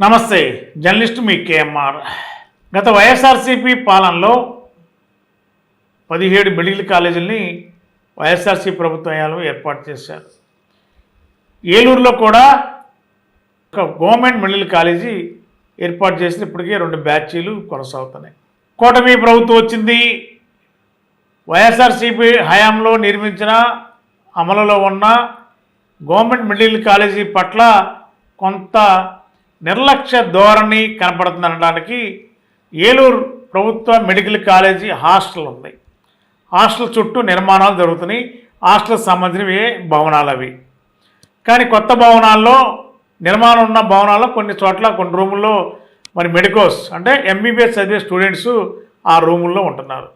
నమస్తే జర్నలిస్ట్ మీ కేఎంఆర్. గత వైఎస్ఆర్సీపీ పాలనలో పదిహేడు మెడికల్ కాలేజీలని వైఎస్ఆర్సీ ప్రభుత్వం ఏర్పాటు చేశారు. ఏలూరులో కూడా ఒక గవర్నమెంట్ మెడికల్ కాలేజీ ఏర్పాటు చేసిన ఇప్పటికే రెండు బ్యాచీలు కొనసాగుతున్నాయి. కూటమి ప్రభుత్వం వచ్చింది. వైఎస్ఆర్సీపీ హయాంలో నిర్మించిన అమలులో ఉన్న గవర్నమెంట్ మిడిల్ కాలేజీ పట్ల కొంత నిర్లక్ష్య ధోరణి కనపడుతుందనడానికి ఏలూరు ప్రభుత్వ మెడికల్ కాలేజీ హాస్టల్ ఉంది హాస్టల్ చుట్టూ నిర్మాణాలు జరుగుతున్నాయి. హాస్టల్కి సంబంధించినవి భవనాలు అవి. కానీ కొత్త భవనాల్లో నిర్మాణం ఉన్న భవనాల్లో కొన్ని చోట్ల కొన్ని రూముల్లో మరి మెడికోస్ అంటే ఎంబీబీఎస్ చదివే స్టూడెంట్స్ ఆ రూముల్లో ఉంటున్నారు.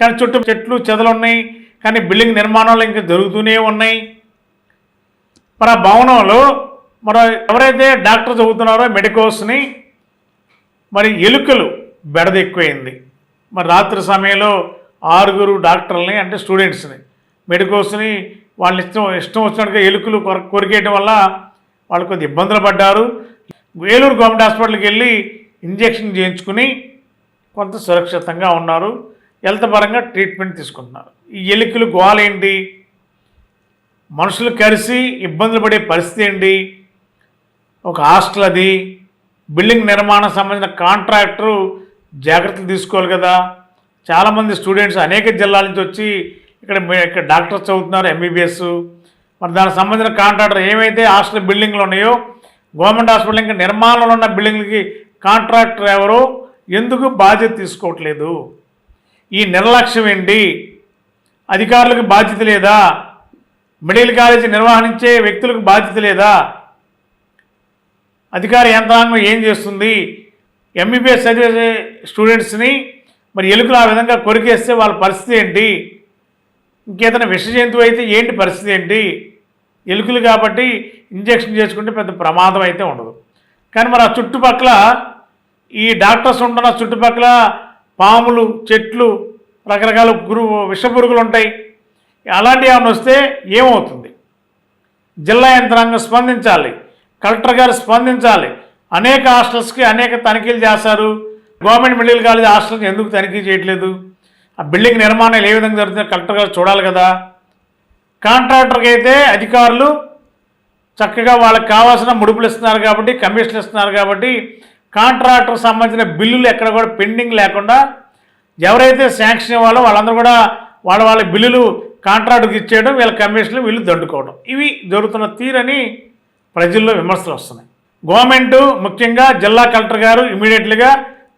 కానీ చుట్టూ చెట్లు చెదలు ఉన్నాయి. కానీ బిల్డింగ్ నిర్మాణాలు ఇంకా జరుగుతూనే ఉన్నాయి. మరి ఆ భవనంలో మరి ఎవరైతే డాక్టర్ చదువుతున్నారో మెడికోస్ని మరి ఎలుకలు బెడద ఎక్కువైంది మరి రాత్రి సమయంలో ఆరుగురు డాక్టర్లని అంటే స్టూడెంట్స్ని మెడికోస్ని వాళ్ళ ఇష్టం ఇష్టం వచ్చినట్టుగా ఎలుకలు కొర కొరికేయడం వల్ల వాళ్ళు కొద్ది ఇబ్బందులు పడ్డారు. వేలూరు గవర్నమెంట్ హాస్పిటల్కి వెళ్ళి ఇంజెక్షన్ చేయించుకుని కొంత సురక్షితంగా ఉన్నారు. హెల్త్ పరంగా ట్రీట్మెంట్ తీసుకుంటున్నారు. ఈ ఎలుకలు గోలేంటి మనుషులు కలిసి ఇబ్బందులు పడే పరిస్థితి ఏంటి? ఒక హాస్టల్ అది బిల్డింగ్ నిర్మాణం సంబంధించిన కాంట్రాక్టరు జాగ్రత్తలు తీసుకోవాలి కదా. చాలామంది స్టూడెంట్స్ అనేక జిల్లాల నుంచి వచ్చి ఇక్కడ ఇక్కడ డాక్టర్స్ చదువుతున్నారు ఎంబీబీఎస్ మరి దానికి సంబంధించిన కాంట్రాక్టర్ ఏమైతే హాస్టల్ బిల్డింగ్లు ఉన్నాయో గవర్నమెంట్ హాస్పిటల్ ఇంకా నిర్మాణంలో ఉన్న బిల్డింగ్లకి కాంట్రాక్టర్ ఎవరో ఎందుకు బాధ్యత తీసుకోవట్లేదు? ఈ నిర్లక్ష్యం ఏంటి? అధికారులకు బాధ్యత లేదా? మెడికల్ కాలేజీ నిర్వహించే వ్యక్తులకు బాధ్యత లేదా? అధికార యంత్రాంగం ఏం చేస్తుంది? ఎంబీబీఎస్ చదివే స్టూడెంట్స్ని మరి ఎలుకలు ఆ విధంగా కొరికేస్తే వాళ్ళ పరిస్థితి ఏంటి? ఇంకేదైనా విష జంతువు అయితే ఏంటి పరిస్థితి ఏంటి? ఎలుకలు కాబట్టి ఇంజెక్షన్ చేసుకుంటే పెద్ద ప్రమాదం అయితే ఉండదు. కానీ మరి ఆ చుట్టుపక్కల ఈ డాక్టర్స్ ఉంటున్న చుట్టుపక్కల పాములు చెట్లు రకరకాల గురు విషపురుగులు ఉంటాయి. అలాంటివి ఏమైనా వస్తే ఏమవుతుంది? జిల్లా యంత్రాంగం స్పందించాలి. కలెక్టర్ గారు స్పందించాలి. అనేక హాస్టల్స్కి అనేక తనిఖీలు చేస్తారు గవర్నమెంట్ మెడికల్ కాలేజ్ హాస్టల్కి ఎందుకు తనిఖీ చేయట్లేదు? ఆ బిల్డింగ్ నిర్మాణాలు ఏ విధంగా జరుగుతుందో కలెక్టర్ గారు చూడాలి కదా. కాంట్రాక్టర్కి అయితే అధికారులు చక్కగా వాళ్ళకి కావాల్సిన ముడుపులు ఇస్తున్నారు కాబట్టి కమిషన్లు ఇస్తున్నారు కాబట్టి కాంట్రాక్టర్ సంబంధించిన బిల్లులు ఎక్కడ కూడా పెండింగ్ లేకుండా ఎవరైతే శాంక్షన్ ఇవ్వాలో వాళ్ళందరూ కూడా వాళ్ళ వాళ్ళ బిల్లులు కాంట్రాక్ట్కి ఇచ్చేయడం వీళ్ళ కమిషన్లు వీళ్ళు దండుకోవడం. ఇవి జరుగుతున్న తీరని ప్రజల్లో విమర్శలు వస్తున్నాయి. గవర్నమెంట్ ముఖ్యంగా జిల్లా కలెక్టర్ గారు ఇమీడియట్లీగా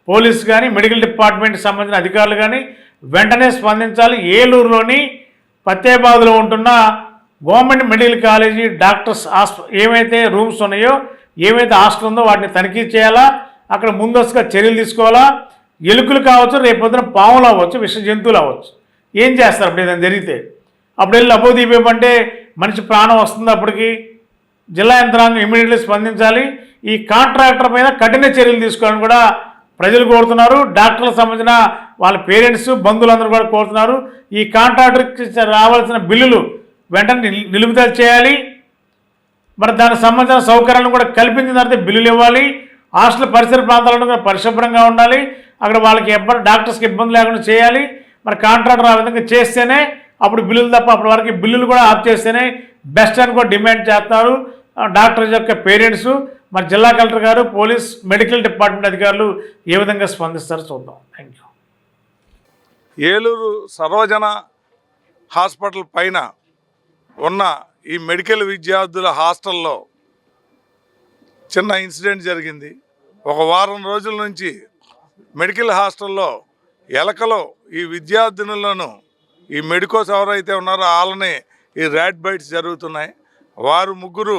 పోలీస్ కానీ మెడికల్ డిపార్ట్మెంట్కి సంబంధించిన అధికారులు కానీ వెంటనే స్పందించాలి. ఏలూరులోని పత్తేబాదులో ఉంటున్న గవర్నమెంట్ మెడికల్ కాలేజీ డాక్టర్స్ హాస్ప ఏమైతే రూమ్స్ ఉన్నాయో ఏమైతే హాస్టల్ ఉందో వాటిని తనిఖీ చేయాలా? అక్కడ ముందస్తుగా చర్యలు తీసుకోవాలా? ఎలుకలు కావచ్చు రేపొద్దున పాములు అవ్వచ్చు విష జంతువులు అవ్వచ్చు. ఏం చేస్తారు అప్పుడు ఏదైనా జరిగితే? అప్పుడు వెళ్ళి అపోదీపేమంటే మనిషి ప్రాణం వస్తుంది అప్పటికి. జిల్లా యంత్రాంగం ఇమీడియట్లీ స్పందించాలి. ఈ కాంట్రాక్టర్ మీద కఠిన చర్యలు తీసుకోవాలని కూడా ప్రజలు కోరుతున్నారు. డాక్టర్లకు సంబంధించిన వాళ్ళ పేరెంట్స్ బంధువులందరూ కూడా కోరుతున్నారు. ఈ కాంట్రాక్టర్కి రావాల్సిన బిల్లులు వెంటనే నిలుపుదల చేయాలి. మరి దానికి సంబంధించిన సౌకర్యాలను కూడా కల్పించిన తర్వాత బిల్లులు ఇవ్వాలి. హాస్టల్ పరిసర ప్రాంతాలను కూడా పరిశుభ్రంగా ఉండాలి. అక్కడ వాళ్ళకి ఇబ్బంది డాక్టర్స్కి ఇబ్బంది లేకుండా చేయాలి. మరి కాంట్రాక్టర్ ఆ విధంగా చేస్తేనే అప్పుడు బిల్లులు తప్ప అప్పటి వరకు బిల్లులు కూడా ఆఫ్ చేస్తేనే బెస్ట్ అని కూడా డిమాండ్ చేస్తారు. డాక్టర్ డాక్టర్స్ యొక్క పేరెంట్స్ మరి జిల్లా కలెక్టర్ గారు పోలీస్ మెడికల్ డిపార్ట్మెంట్ అధికారులు ఏ విధంగా స్పందిస్తారో చూద్దాం. థ్యాంక్ యూ ఏలూరు సర్వజన హాస్పిటల్ పైన ఉన్న ఈ మెడికల్ విద్యార్థుల హాస్టల్లో చిన్న ఇన్సిడెంట్ జరిగింది. ఒక వారం రోజుల నుంచి మెడికల్ హాస్టల్లో ఎలకలో ఈ విద్యార్థినులను ఈ మెడికోస్ ఎవరైతే ఉన్నారో వాళ్ళని ఈ ర్యాట్ బైట్స్ జరుగుతున్నాయి. వారు ముగ్గురు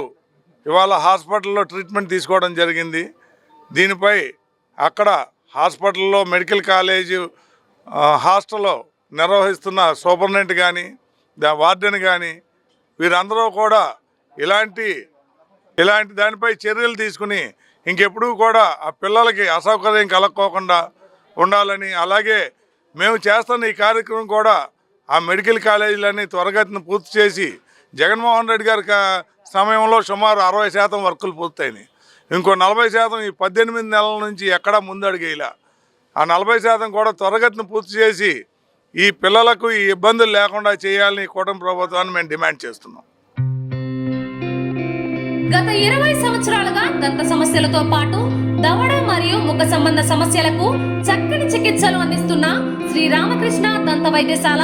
ఇవాళ హాస్పిటల్లో ట్రీట్మెంట్ తీసుకోవడం జరిగింది. దీనిపై అక్కడ హాస్పిటల్లో మెడికల్ కాలేజు హాస్టల్లో నిర్వహిస్తున్న సూపరింటెండెంట్ కానీ దా వార్డెన్ కానీ వీరందరూ కూడా ఇలాంటి ఇలాంటి దానిపై చర్యలు తీసుకుని ఇంకెప్పుడూ కూడా ఆ పిల్లలకి అసౌకర్యం కలక్కోకుండా ఉండాలని అలాగే మేము చేస్తున్న ఈ కార్యక్రమం కూడా ఆ మెడికల్ కాలేజీలన్నీ త్వరగతిని పూర్తి చేసి జగన్మోహన్ రెడ్డి గారి సమయంలో సుమారు అరవై శాతం వర్కులు పూర్తయినాయి. ఇంకో నలభై శాతం ఈ పద్దెనిమిది నెలల నుంచి ఎక్కడా ముందడిగేలా ఆ నలభై శాతం కూడా త్వరగతిని పూర్తి చేసి ఈ పిల్లలకు ఈ ఇబ్బందులు లేకుండా చేయాలని కూటమి ప్రభుత్వాన్ని మేము డిమాండ్ చేస్తున్నాం. గత ఇరవై సంవత్సరాలుగా దంత సమస్యలతో పాటు దవడ మరియు ముఖ సంబంధ సమస్యలకు చక్కని చికిత్సలు అందిస్తున్న శ్రీ రామకృష్ణ దంత వైద్యశాల